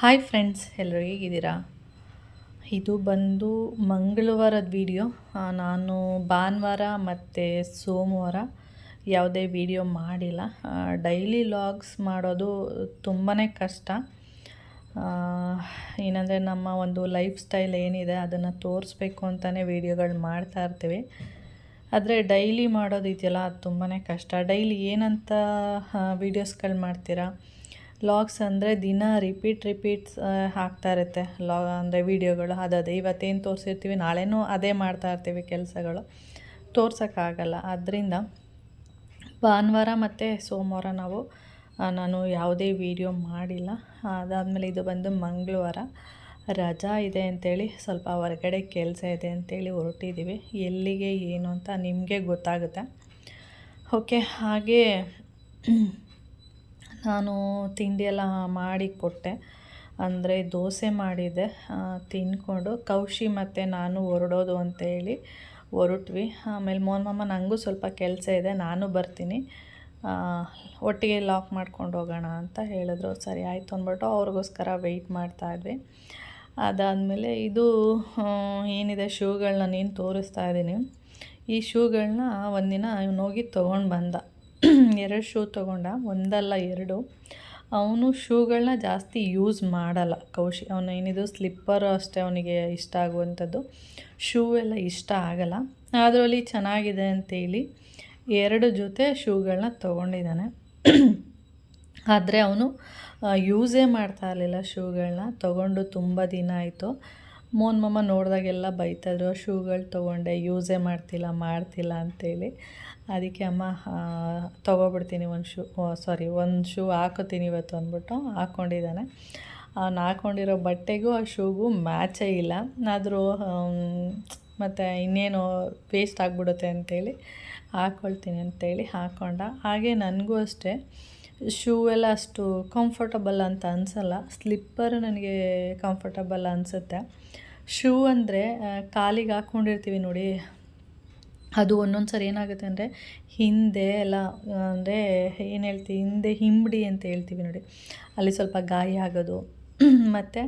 Hi friends ಎಲ್ಲರೂ ಹೇಗಿದ್ದೀರಾ? ಇದು ಬಂದು ಮಂಗಳವಾರದ ವಿಡಿಯೋ ನಾನು ಭಾನುವಾರ ಮತ್ತು ಸೋಮವಾರ ಯಾವುದೇ ವಿಡಿಯೋ ಮಾಡಿಲ್ಲ. ಡೈಲಿ ಲಾಗ್ಸ್ ಮಾಡೋದು ತುಂಬಾ ಕಷ್ಟ. ಏನಂದರೆ ನಮ್ಮ ಒಂದು ಲೈಫ್ ಸ್ಟೈಲ್ ಏನಿದೆ ಅದನ್ನು ತೋರಿಸ್ಬೇಕು ಅಂತಲೇ ವೀಡಿಯೋಗಳು ಮಾಡ್ತಾ ಇರ್ತೀವಿ. ಆದರೆ ಡೈಲಿ ಮಾಡೋದು ಇದೆಯಲ್ಲ, ಅದು ತುಂಬಾ ಕಷ್ಟ. ಡೈಲಿ ಏನಂತ ವೀಡಿಯೋಸ್ಗಳು ಮಾಡ್ತೀರಾ? ಲಾಗ್ಸ್ ಅಂದರೆ ದಿನ ರಿಪೀಟ್ ರಿಪೀಟ್ಸ್ ಹಾಕ್ತಾ ಇರುತ್ತೆ. ಲಾ ಅಂದರೆ ವೀಡಿಯೋಗಳು ಅದೇ ಇವತ್ತೇನು ತೋರಿಸಿರ್ತೀವಿ? ನಾಳೆನೂ ಅದೇ ಮಾಡ್ತಾ ಇರ್ತೀವಿ ಕೆಲಸಗಳು. ತೋರ್ಸೋಕ್ಕಾಗಲ್ಲ. ಆದ್ದರಿಂದ ಭಾನುವಾರ ಮತ್ತು ಸೋಮವಾರ ನಾವು ನಾನು ಯಾವುದೇ ವೀಡಿಯೋ ಮಾಡಿಲ್ಲ. ಅದಾದಮೇಲೆ ಇದು ಬಂದು ಮಂಗಳವಾರ. ರಜಾ ಇದೆ ಅಂಥೇಳಿ ಸ್ವಲ್ಪ ಹೊರಗಡೆ ಕೆಲಸ ಇದೆ ಅಂಥೇಳಿ ಹೊರಟಿದ್ದೀವಿ ಎಲ್ಲಿಗೆ, ಏನು ಅಂತ ನಿಮಗೆ ಗೊತ್ತಾಗುತ್ತೆ. ಓಕೆ ಹಾಗೆ ನಾನು ತಿಂಡಿ ಎಲ್ಲ ಮಾಡಿ ಕೊಟ್ಟೆ ಅಂದರೆ ದೋಸೆ ಮಾಡಿದ್ದೆ ತಿನ್ಕೊಂಡು ಕೌಶಿ ಮತ್ತು ನಾನು ಹೊರಡೋದು ಅಂತೇಳಿ ಹೊರಟ್ವಿ ಆಮೇಲೆ ಮೋಹನ್ ಮಾಮ ನನಗೂ ಸ್ವಲ್ಪ ಕೆಲಸ ಇದೆ, ನಾನು ಬರ್ತೀನಿ. ಒಟ್ಟಿಗೆ ಲಾಕ್ ಮಾಡ್ಕೊಂಡು ಹೋಗೋಣ ಅಂತ ಹೇಳಿದ್ರು. ಸರಿ ಆಯಿತು ಅಂದ್ಬಿಟ್ಟು ಅವ್ರಿಗೋಸ್ಕರ ವೆಯ್ಟ್ ಮಾಡ್ತಾಯಿದ್ವಿ ಅದಾದಮೇಲೆ ಇದು ಏನಿದೆ ಶೂಗಳನ್ನ ನೀನು ತೋರಿಸ್ತಾ ಇದ್ದೀನಿ. ಈ ಶೂಗಳನ್ನ ಒಂದಿನ ಇವನು ಹೋಗಿ ತೊಗೊಂಡು ಬಂದ. ಎರಡು ಶೂ ತೊಗೊಂಡ, ಒಂದಲ್ಲ ಎರಡು. ಅವನು ಶೂಗಳನ್ನ ಜಾಸ್ತಿ ಯೂಸ್ ಮಾಡಲ್ಲ ಕೌಶಿ, ಅವನು ಏನಿದು ಸ್ಲಿಪ್ಪರು ಅಷ್ಟೇ ಅವನಿಗೆ ಇಷ್ಟ ಆಗುವಂಥದ್ದು. ಶೂ ಎಲ್ಲ ಇಷ್ಟ ಆಗಲ್ಲ. ಅದರಲ್ಲಿ ಚೆನ್ನಾಗಿದೆ ಅಂತೇಳಿ ಎರಡು ಜೊತೆ ಶೂಗಳನ್ನ ತೊಗೊಂಡಿದ್ದಾನೆ. ಆದರೆ ಅವನು ಯೂಸೇ ಮಾಡ್ತಾ ಇರಲಿಲ್ಲ ಶೂಗಳನ್ನ ತೊಗೊಂಡು ತುಂಬ ದಿನ ಆಯಿತು. ಮೋನ್ ಮಮ್ಮ ನೋಡಿದಾಗೆಲ್ಲ ಬೈತಾಯಿದ್ರು ಶೂಗಳು ತೊಗೊಂಡೆ ಯೂಸೇ ಮಾಡ್ತಿಲ್ಲ ಮಾಡ್ತಿಲ್ಲ ಅಂತೇಳಿ. ಅದಕ್ಕೆ ಅಮ್ಮ ಆ, ತೊಗೊಬಿಡ್ತೀನಿ ಒಂದು ಶೂ ಸಾರಿ ಒಂದು ಶೂ ಹಾಕೋತೀನಿ ಇವತ್ತು ಅಂದ್ಬಿಟ್ಟು ಹಾಕ್ಕೊಂಡಿದ್ದಾನೆ ಅವ್ನು ಹಾಕ್ಕೊಂಡಿರೋ ಬಟ್ಟೆಗೂ ಆ ಶೂಗೂ ಮ್ಯಾಚೇ ಇಲ್ಲ. ಆದರೂ ಮತ್ತು ಇನ್ನೇನು ವೇಸ್ಟ್ ಆಗಿಬಿಡುತ್ತೆ ಅಂತೇಳಿ ಹಾಕ್ಕೊಳ್ತೀನಿ ಅಂತೇಳಿ ಹಾಕ್ಕೊಂಡ ಹಾಗೆ ನನಗೂ ಅಷ್ಟೇ. ಶೂ ಎಲ್ಲ ಅಷ್ಟು ಕಂಫರ್ಟಬಲ್ ಅಂತ ಅನಿಸಲ್ಲ. ಸ್ಲಿಪ್ಪರ್ ನನಗೆ ಕಂಫರ್ಟಬಲ್ ಅನಿಸುತ್ತೆ. ಶೂ ಅಂದರೆ ಕಾಲಿಗೆ ಹಾಕ್ಕೊಂಡಿರ್ತೀವಿ ನೋಡಿ. ಅದು ಒಂದೊಂದು ಸರಿ ಏನಾಗುತ್ತೆ ಅಂದರೆ, ಹಿಂದೆ ಎಲ್ಲ, ಅಂದರೆ ಏನು ಹೇಳ್ತೀವಿ ಹಿಂದೆ ಹಿಂಬಡಿ ಅಂತ ಹೇಳ್ತೀವಿ ನೋಡಿ. ಅಲ್ಲಿ ಸ್ವಲ್ಪ ಗಾಯ ಆಗೋದು. ಮತ್ತು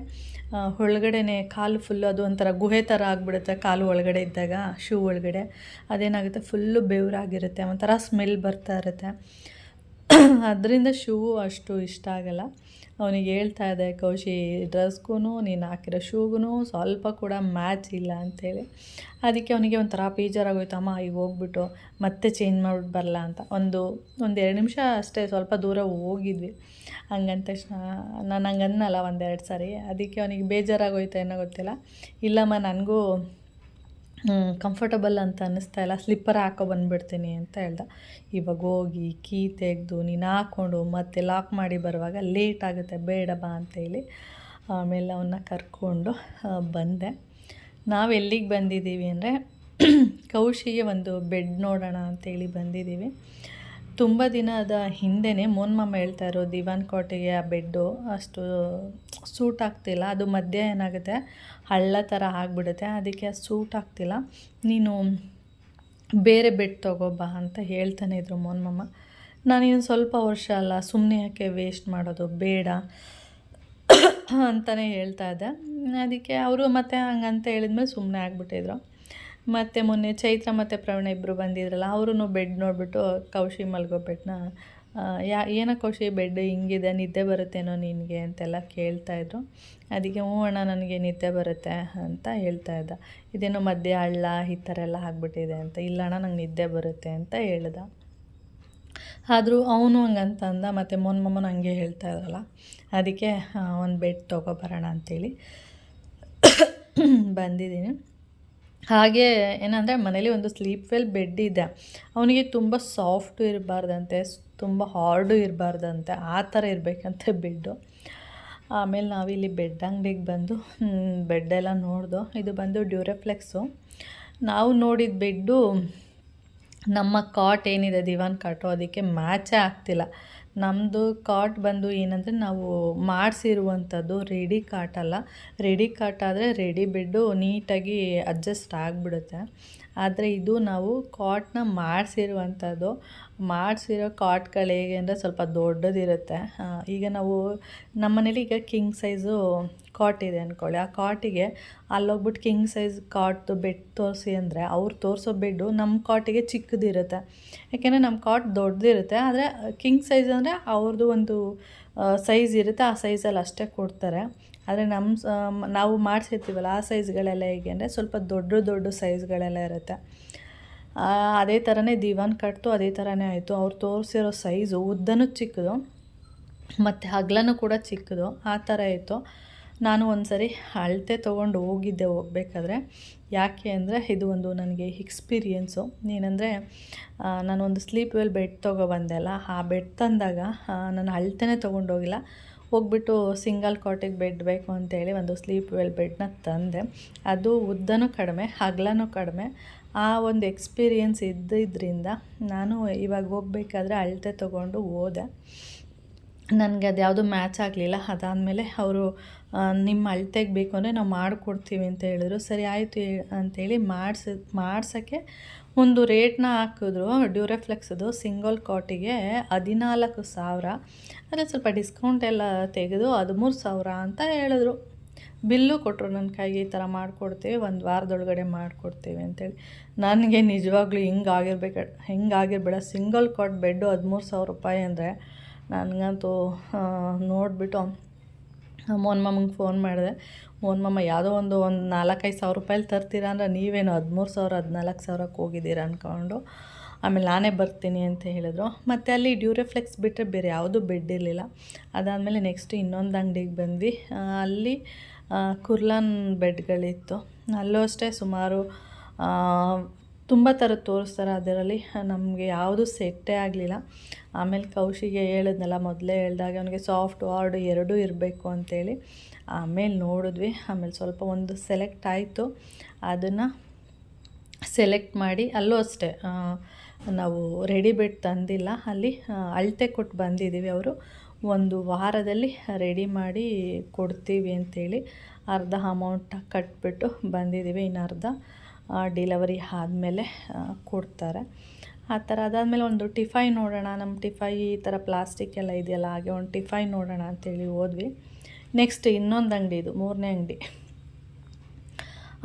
ಒಳಗಡೆನೆ ಕಾಲು ಫುಲ್ಲು ಅದು ಒಂಥರ ಗುಹೆ ಥರ ಆಗಿಬಿಡುತ್ತೆ ಕಾಲು ಒಳಗಡೆ ಇದ್ದಾಗ, ಶೂ ಒಳಗಡೆ. ಅದೇನಾಗುತ್ತೆ ಫುಲ್ಲು ಬೆವರಾಗಿರುತ್ತೆ, ಒಂಥರ ಸ್ಮೆಲ್ ಬರ್ತಾ ಇರುತ್ತೆ. ಅದರಿಂದ ಶೂ ಅಷ್ಟು ಇಷ್ಟ ಆಗಲ್ಲ. ಅವನಿಗೆ ಹೇಳ್ತಾ ಇದ್ದೆ, ಕೌಶಿ ಡ್ರೆಸ್ಗೂ ನೀನು ಹಾಕಿರೋ ಶೂಗೂ ಸ್ವಲ್ಪ ಕೂಡ ಮ್ಯಾಚ್ ಇಲ್ಲ ಅಂಥೇಳಿ ಅದಕ್ಕೆ ಅವನಿಗೆ ಒಂಥರ ಅಮ್ಮ ಈಗ ಹೋಗ್ಬಿಟ್ಟು ಮತ್ತೆ ಚೇಂಜ್ ಮಾಡ್ಬಿಟ್ಟು ಬರಲ್ಲ ಅಂತ. ಒಂದು ಒಂದು ಎರಡು ನಿಮಿಷ ಅಷ್ಟೇ ಸ್ವಲ್ಪ ದೂರ ಹೋಗಿದ್ವಿ. ಹಂಗಂತ ತಕ್ಷಣ ನಾನು ಹಂಗೆ ಅನ್ನಲ್ಲ ಒಂದೆರಡು ಸಾರಿ. ಅದಕ್ಕೆ ಅವನಿಗೆ ಬೇಜಾರಾಗೋಯ್ತು ಏನೋ ಗೊತ್ತಿಲ್ಲ. ಇಲ್ಲಮ್ಮ, ನನಗೂ ಕಂಫರ್ಟಬಲ್ ಅಂತ ಅನ್ನಿಸ್ತಾ ಇಲ್ಲ. ಸ್ಲಿಪ್ಪರ್ ಹಾಕೋ ಬಂದುಬಿಡ್ತೀನಿ ಅಂತ ಹೇಳ್ದ. ಇವಾಗ ಹೋಗಿ ಕೀ ತೆಗೆದು, ನೀನು ಹಾಕ್ಕೊಂಡು ಮತ್ತೆ ಲಾಕ್ ಮಾಡಿ ಬರುವಾಗ ಲೇಟ್ ಆಗುತ್ತೆ, ಬೇಡ ಬಾ ಅಂತೇಳಿ ಆಮೇಲೆ ಅವನ್ನ ಕರ್ಕೊಂಡು ಬಂದೆ. ನಾವು ಎಲ್ಲಿಗೆ ಬಂದಿದ್ದೀವಿ ಅಂದರೆ, ಕೌಶಿಗೆ ಒಂದು ಬೆಡ್ ನೋಡೋಣ ಅಂತೇಳಿ ಬಂದಿದ್ದೀವಿ. ತುಂಬ ದಿನದ ಹಿಂದೆನೇ ಮೋನ್ಮಮ್ಮ ಹೇಳ್ತಾ ಇರೋ ದಿವಾನ್ ಕೋಟೆಗೆ ಆ ಬೆಡ್ಡು ಅಷ್ಟು ಸೂಟ್ ಆಗ್ತಿಲ್ಲ, ಅದು ಮಧ್ಯೆ ಏನಾಗುತ್ತೆ, ಹಳ್ಳ ಥರ ಆಗ್ಬಿಡುತ್ತೆ, ಅದಕ್ಕೆ ಅದು ಸೂಟ್ ಆಗ್ತಿಲ್ಲ. ನೀನು ಬೇರೆ ಬೆಡ್ ತಗೋಬಾ ಅಂತ ಹೇಳ್ತಾನೆ ಇದ್ರು ಮೋನ್ಮಮ್ಮ ನಾನಿನ್ನು ಸ್ವಲ್ಪ ವರ್ಷ ಅಲ್ಲ ಸುಮ್ಮನೆ ಯಾಕೆ ವೇಸ್ಟ್ ಮಾಡೋದು, ಬೇಡ ಅಂತಲೇ ಹೇಳ್ತಾ ಇದ್ದೆ. ಅದಕ್ಕೆ ಅವರು ಮತ್ತೆ ಹಂಗಂತ ಹೇಳಿದ್ಮೇಲೆ ಸುಮ್ಮನೆ ಆಗಿಬಿಟ್ಟಿದ್ರು. ಮತ್ತು ಮೊನ್ನೆ ಚೈತ್ರ ಮತ್ತು ಪ್ರವೀಣ ಇಬ್ಬರು ಬಂದಿದ್ರಲ್ಲ ಅವರು ಬೆಡ್ ನೋಡಿಬಿಟ್ಟು ಕೌಶಿ ಮಲ್ಗೋ ಬೆಡ್ನ ಯಾ, ಏನೋ ಕೌಶಿ ಬೆಡ್ ಹಿಂಗಿದೆ, ನಿದ್ದೆ ಬರುತ್ತೇನೋ ನಿನಗೆ ಅಂತೆಲ್ಲ ಕೇಳ್ತಾಯಿದ್ರು ಅದಕ್ಕೆ, ಹ್ಞೂ ಅಣ್ಣ, ನನಗೆ ನಿದ್ದೆ ಬರುತ್ತೆ ಅಂತ ಹೇಳ್ತಾ ಇದ್ದ. ಇದೇನೋ ಮಧ್ಯೆ ಹಳ್ಳ, ಈ ಥರ ಎಲ್ಲ ಆಗಿಬಿಟ್ಟಿದೆ ಅಂತ, ಇಲ್ಲ ಅಣ್ಣ, ನಂಗೆ ನಿದ್ದೆ ಬರುತ್ತೆ ಅಂತ ಹೇಳ್ದ. ಆದರೂ ಅವನು ಹಂಗಂತ ಅಂದ ಮತ್ತು ಮೊನ್ಮೊಮ್ಮನ ಹಂಗೆ ಹೇಳ್ತಾ ಇದ್ರಲ್ಲ, ಅದಕ್ಕೆ ಒಂದು ಬೆಡ್ ತೊಗೊಬರೋಣ ಅಂತೇಳಿ ಬಂದಿದ್ದೀನಿ. ಹಾಗೆ ಏನಂದರೆ ಮನೇಲಿ ಒಂದು ಸ್ಲೀಪ್ ವೆಲ್ ಬೆಡ್ ಇದೆ. ಅವನಿಗೆ ತುಂಬ ಸಾಫ್ಟು ಇರಬಾರ್ದಂತೆ, ತುಂಬ ಹಾರ್ಡು ಇರಬಾರ್ದಂತೆ, ಆ ಥರ ಇರಬೇಕಂತೆ ಬೆಡ್ಡು ಆಮೇಲೆ ನಾವಿಲ್ಲಿ ಬೆಡ್ ಅಂಗಡಿಗೆ ಬಂದು ಬೆಡ್ಡೆಲ್ಲ ನೋಡ್ದು. ಇದು ಬಂದು ಡ್ಯೂರೆಫ್ಲೆಕ್ಸು ನಾವು ನೋಡಿದ ಬೆಡ್ಡು ನಮ್ಮ ಕಾಟ್ ಏನಿದೆ, ದಿವಾನ್ ಕಾಟು ಅದಕ್ಕೆ ಮ್ಯಾಚೇ ಆಗ್ತಿಲ್ಲ. ನಮ್ಮದು ಕಾಟ್ ಬಂದು ಏನಂದರೆ ನಾವು ಮಾಡಿಸಿರುವಂಥದ್ದು ರೆಡಿ ಕಾಟ್ ಅಲ್ಲ. ರೆಡಿ ಕಾಟ್ ಆದರೆ ರೆಡಿ ಬೆಡ್ಡು ನೀಟಾಗಿ ಅಡ್ಜಸ್ಟ್ ಆಗಿಬಿಡುತ್ತೆ. ಆದರೆ ಇದು ನಾವು ಕಾಟ್ನ ಮಾಡಿಸಿರುವಂಥದ್ದು ಮಾಡಿಸಿರೋ ಕಾಟ್ಗಳು ಹೇಗೆ ಅಂದರೆ ಸ್ವಲ್ಪ ದೊಡ್ಡದಿರುತ್ತೆ. ಈಗ ನಾವು ನಮ್ಮ ಮನೇಲಿ ಈಗ ಕಿಂಗ್ ಸೈಜು ಕಾಟ್ ಇದೆ ಅಂದ್ಕೊಳ್ಳಿ ಆ ಕಾಟಿಗೆ ಅಲ್ಲೋಗ್ಬಿಟ್ಟು ಕಿಂಗ್ ಸೈಜ್ ಕಾಟ್ದು ಬೆಡ್ ತೋರಿಸಿ ಅಂದರೆ ಅವ್ರು ತೋರಿಸೋ ಬೆಡ್ಡು ನಮ್ಮ ಕಾಟಿಗೆ ಚಿಕ್ಕದಿರುತ್ತೆ. ಯಾಕೆಂದರೆ ನಮ್ಮ ಕಾಟ್ ದೊಡ್ಡದಿರುತ್ತೆ, ಆದರೆ ಕಿಂಗ್ ಸೈಜ್ ಅಂದರೆ ಅವ್ರದ್ದು ಒಂದು ಸೈಜ್ ಇರುತ್ತೆ, ಆ ಸೈಜಲ್ಲಿ ಅಷ್ಟೇ ಕೊಡ್ತಾರೆ. ಆದರೆ ನಮ್ಮ ನಾವು ಮಾಡಿಸಿರ್ತೀವಲ್ಲ ಆ ಸೈಜ್ಗಳೆಲ್ಲ ಹೇಗೆ ಅಂದರೆ ಸ್ವಲ್ಪ ದೊಡ್ಡ ದೊಡ್ಡ ಸೈಜ್ಗಳೆಲ್ಲ ಇರುತ್ತೆ. ಅದೇ ಥರನೇ ದಿವಾನ್ ಕಟ್ತು, ಅದೇ ಥರನೇ ಆಯಿತು. ಅವ್ರು ತೋರಿಸಿರೋ ಸೈಜು ಉದ್ದನೂ ಚಿಕ್ಕದು, ಮತ್ತು ಹಗ್ಲನೂ ಕೂಡ ಚಿಕ್ಕದು. ಆ ಥರ ಇತ್ತು. ನಾನು ಒಂದು ಸರಿ ಅಳತೆ ತೊಗೊಂಡು ಹೋಗಿದ್ದೆ ಹೋಗ್ಬೇಕಾದ್ರೆ. ಯಾಕೆ ಅಂದರೆ ಇದು ಒಂದು ನನಗೆ ಎಕ್ಸ್ಪೀರಿಯೆನ್ಸು. ಏನಂದರೆ ನಾನು ಒಂದು ಸ್ಲೀಪ್ ವೆಲ್ ಬೆಡ್ ತೊಗೊಬಂದೆ ಅಲ್ಲ, ಆ ಬೆಡ್ ತಂದಾಗ ನಾನು ಅಳತೆನೇ ತೊಗೊಂಡೋಗಿಲ್ಲ ಹೋಗ್ಬಿಟ್ಟು ಸಿಂಗಲ್ ಕಾಟಿಗೆ ಬೆಡ್ ಬೇಕು ಅಂತೇಳಿ ಒಂದು ಸ್ಲೀಪ್ ವೆಲ್ ಬೆಡ್ನ ತಂದೆ. ಅದು ಉದ್ದನೂ ಕಡಿಮೆ, ಹಗ್ಲನೂ ಕಡಿಮೆ. ಆ ಒಂದು ಎಕ್ಸ್ಪೀರಿಯೆನ್ಸ್ ಇದ್ದಿದ್ದರಿಂದ ನಾನು ಇವಾಗ ಹೋಗ್ಬೇಕಾದ್ರೆ ಅಳತೆ ತೊಗೊಂಡು ಹೋದೆ. ನನಗೆ ಅದು ಯಾವುದು ಮ್ಯಾಚ್ ಆಗಲಿಲ್ಲ. ಅದಾದಮೇಲೆ ಅವರು ನಿಮ್ಮ ಅಳತೆಗೆ ಬೇಕು ಅಂದರೆ ನಾವು ಮಾಡಿಕೊಡ್ತೀವಿ ಅಂತ ಹೇಳಿದ್ರು. ಸರಿ, ಆಯಿತು ಅಂತೇಳಿ ಮಾಡಿಸ, ಮಾಡ್ಸೋಕ್ಕೆ ಒಂದು ರೇಟ್ನ ಹಾಕಿದ್ರು. ಡ್ಯೂರೆಫ್ಲೆಕ್ಸದು ಸಿಂಗಲ್ ಕಾಟಿಗೆ ಹದಿನಾಲ್ಕು ಸಾವಿರ. ಅದೇ ಸ್ವಲ್ಪ ಡಿಸ್ಕೌಂಟ್ ಎಲ್ಲ ತೆಗೆದು ಹದಿಮೂರು ಸಾವಿರ ಅಂತ ಹೇಳಿದ್ರು. ಬಿಲ್ಲು ಕೊಟ್ಟರು ನನ್ನ ಕೈಗೆ ಈ ಥರ ಮಾಡಿಕೊಡ್ತೀವಿ, ಒಂದು ವಾರದೊಳಗಡೆ ಮಾಡಿಕೊಡ್ತೀವಿ ಅಂತೇಳಿ. ನನಗೆ ನಿಜವಾಗ್ಲೂ ಹಿಂಗೆ ಆಗಿರ್ಬೇಕು, ಹಿಂಗೆ ಆಗಿರ್ಬೇಡ. ಸಿಂಗಲ್ ಕಾಟ್ ಬೆಡ್ಡು ಹದಿಮೂರು ಸಾವಿರ ರೂಪಾಯಿ ಅಂದರೆ ನನಗಂತೂ ನೋಡಿಬಿಟ್ಟು ಮೋನ್ ಮಾಮಂಗೆ ಫೋನ್ ಮಾಡಿದೆ. ಮೋನ್ ಮಾಮ, ಯಾವುದೋ ಒಂದು ಒಂದು ನಾಲ್ಕೈದು ಸಾವಿರ ರೂಪಾಯಲ್ಲಿ ತರ್ತೀರಾ ಅಂದರೆ ನೀವೇನು ಹದಿಮೂರು ಸಾವಿರ, ಹದಿನಾಲ್ಕು ಸಾವಿರಕ್ಕೆ ಹೋಗಿದ್ದೀರಾ ಅಂದ್ಕೊಂಡು ಆಮೇಲೆ ನಾನೇ ಬರ್ತೀನಿ ಅಂತ ಹೇಳಿದ್ರು. ಮತ್ತು ಅಲ್ಲಿ ಡ್ಯೂರೆಫ್ಲೆಕ್ಸ್ ಬಿಟ್ಟರೆ ಬೇರೆ ಯಾವುದೂ ಬೆಡ್ ಇರಲಿಲ್ಲ. ಅದಾದಮೇಲೆ ನೆಕ್ಸ್ಟ್ ಇನ್ನೊಂದು ಅಂಗಡಿಗೆ ಬಂದ್ವಿ. ಅಲ್ಲಿ ಕುರ್ಲಾನ್ ಬೆಡ್ಗಳಿತ್ತು. ಅಲ್ಲೂ ಅಷ್ಟೇ ಸುಮಾರು ತುಂಬ ಥರ ತೋರಿಸ್ತಾರೆ ಅದರಲ್ಲಿ. ನಮಗೆ ಯಾವುದು ಸೆಟ್ಟೇ ಆಗಲಿಲ್ಲ. ಆಮೇಲೆ ಕೌಶಿಗೆ ಹೇಳಿದ್ನಲ್ಲ, ಮೊದಲೇ ಹೇಳಿದಾಗ ಅವನಿಗೆ ಸಾಫ್ಟ್ ವಾರ್ಡ್ ಎರಡೂ ಇರಬೇಕು ಅಂತೇಳಿ. ಆಮೇಲೆ ನೋಡಿದ್ವಿ. ಆಮೇಲೆ ಸ್ವಲ್ಪ ಒಂದು ಸೆಲೆಕ್ಟ್ ಆಯಿತು. ಅದನ್ನು ಸೆಲೆಕ್ಟ್ ಮಾಡಿ ಅಲ್ಲೂ ಅಷ್ಟೇ ನಾವು ರೆಡಿಮೇಡ್ ತಂದಿಲ್ಲ. ಅಲ್ಲಿ ಅಳತೆ ಕೊಟ್ಟು ಬಂದಿದ್ದೀವಿ ಅವರು. ಒಂದು ವಾರದಲ್ಲಿ ರೆಡಿ ಮಾಡಿ ಕೊಡ್ತೀವಿ ಅಂತೇಳಿ ಅರ್ಧ ಅಮೌಂಟ್ ಕಟ್ಬಿಟ್ಟು ಬಂದಿದ್ದೀವಿ, ಇನ್ನು ಅರ್ಧ ಡಿಲವರಿ ಆದಮೇಲೆ ಕೊಡ್ತಾರೆ. ಆ ಥರ ಅದಾದಮೇಲೆ ಒಂದು ಟಿಫೈ ನೋಡೋಣ, ನಮ್ಮ ಟಿಫೈ ಈ ಥರ ಪ್ಲಾಸ್ಟಿಕ್ ಎಲ್ಲ ಇದೆಯಲ್ಲ, ಹಾಗೆ ಒಂದು ಟಿಫೈ ನೋಡೋಣ ಅಂತೇಳಿ ಹೋದ್ವಿ. ನೆಕ್ಸ್ಟ್ ಇನ್ನೊಂದು ಅಂಗಡಿ ಇದು, ಮೂರನೇ ಅಂಗಡಿ.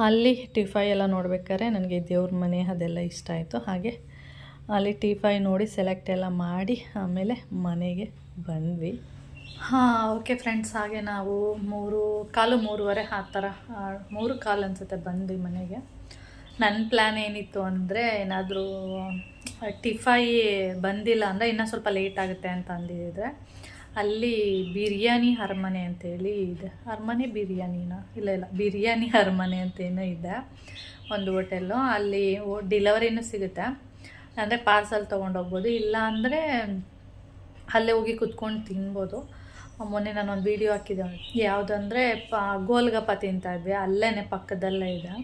ಅಲ್ಲಿ ಟಿಫೈ ಎಲ್ಲ ನೋಡ್ಬೇಕಾದ್ರೆ ನನಗೆ ದೇವ್ರ ಮನೆ ಅದೆಲ್ಲ ಇಷ್ಟ ಆಯಿತು. ಹಾಗೆ ಅಲ್ಲಿ ಟಿಫೈ ನೋಡಿ ಸೆಲೆಕ್ಟ್ ಎಲ್ಲ ಮಾಡಿ ಆಮೇಲೆ ಮನೆಗೆ ಬಂದ್ವಿ. ಹಾಂ, ಓಕೆ ಫ್ರೆಂಡ್ಸ್, ಹಾಗೆ ನಾವು ಮೂರು, ಕಾಲು ಮೂರುವರೆ, ಆ ಥರ ಮೂರು ಕಾಲು ಅನಿಸುತ್ತೆ ಬಂದ್ವಿ ಮನೆಗೆ. ನನ್ನ ಪ್ಲ್ಯಾನ್ ಏನಿತ್ತು ಅಂದರೆ ಏನಾದರೂ ಟಿಫೈ ಬಂದಿಲ್ಲ ಅಂದರೆ ಇನ್ನೂ ಸ್ವಲ್ಪ ಲೇಟ್ ಆಗುತ್ತೆ ಅಂತ ಅಂದಿದ್ರೆ, ಅಲ್ಲಿ ಬಿರಿಯಾನಿ ಅರಮನೆ ಅಂತೇಳಿ ಇದೆ. ಅರಮನೆ ಬಿರಿಯಾನಿನ? ಇಲ್ಲ ಇಲ್ಲ, ಬಿರಿಯಾನಿ ಅರಮನೆ ಅಂತೇನೋ ಇದೆ, ಒಂದು ಹೋಟೆಲ್ಲು. ಅಲ್ಲಿ ಡಿಲವರಿನೂ ಸಿಗುತ್ತೆ. ಅಂದರೆ ಪಾರ್ಸಲ್ ತೊಗೊಂಡೋಗ್ಬೋದು ಇಲ್ಲ ಅಂದರೆ ಅಲ್ಲೇ ಹೋಗಿ ಕುತ್ಕೊಂಡು ತಿನ್ಬೋದು. ಮೊನ್ನೆ ನಾನು ಒಂದು ವೀಡಿಯೋ ಹಾಕಿದ್ದೆ. ಯಾವುದಂದರೆ ಪ ಗೋಲ್ಗಪ್ಪ ತಿಂತಾಯಿದ್ವಿ ಅಲ್ಲೇ ಪಕ್ಕದಲ್ಲೇ ಇದೆ.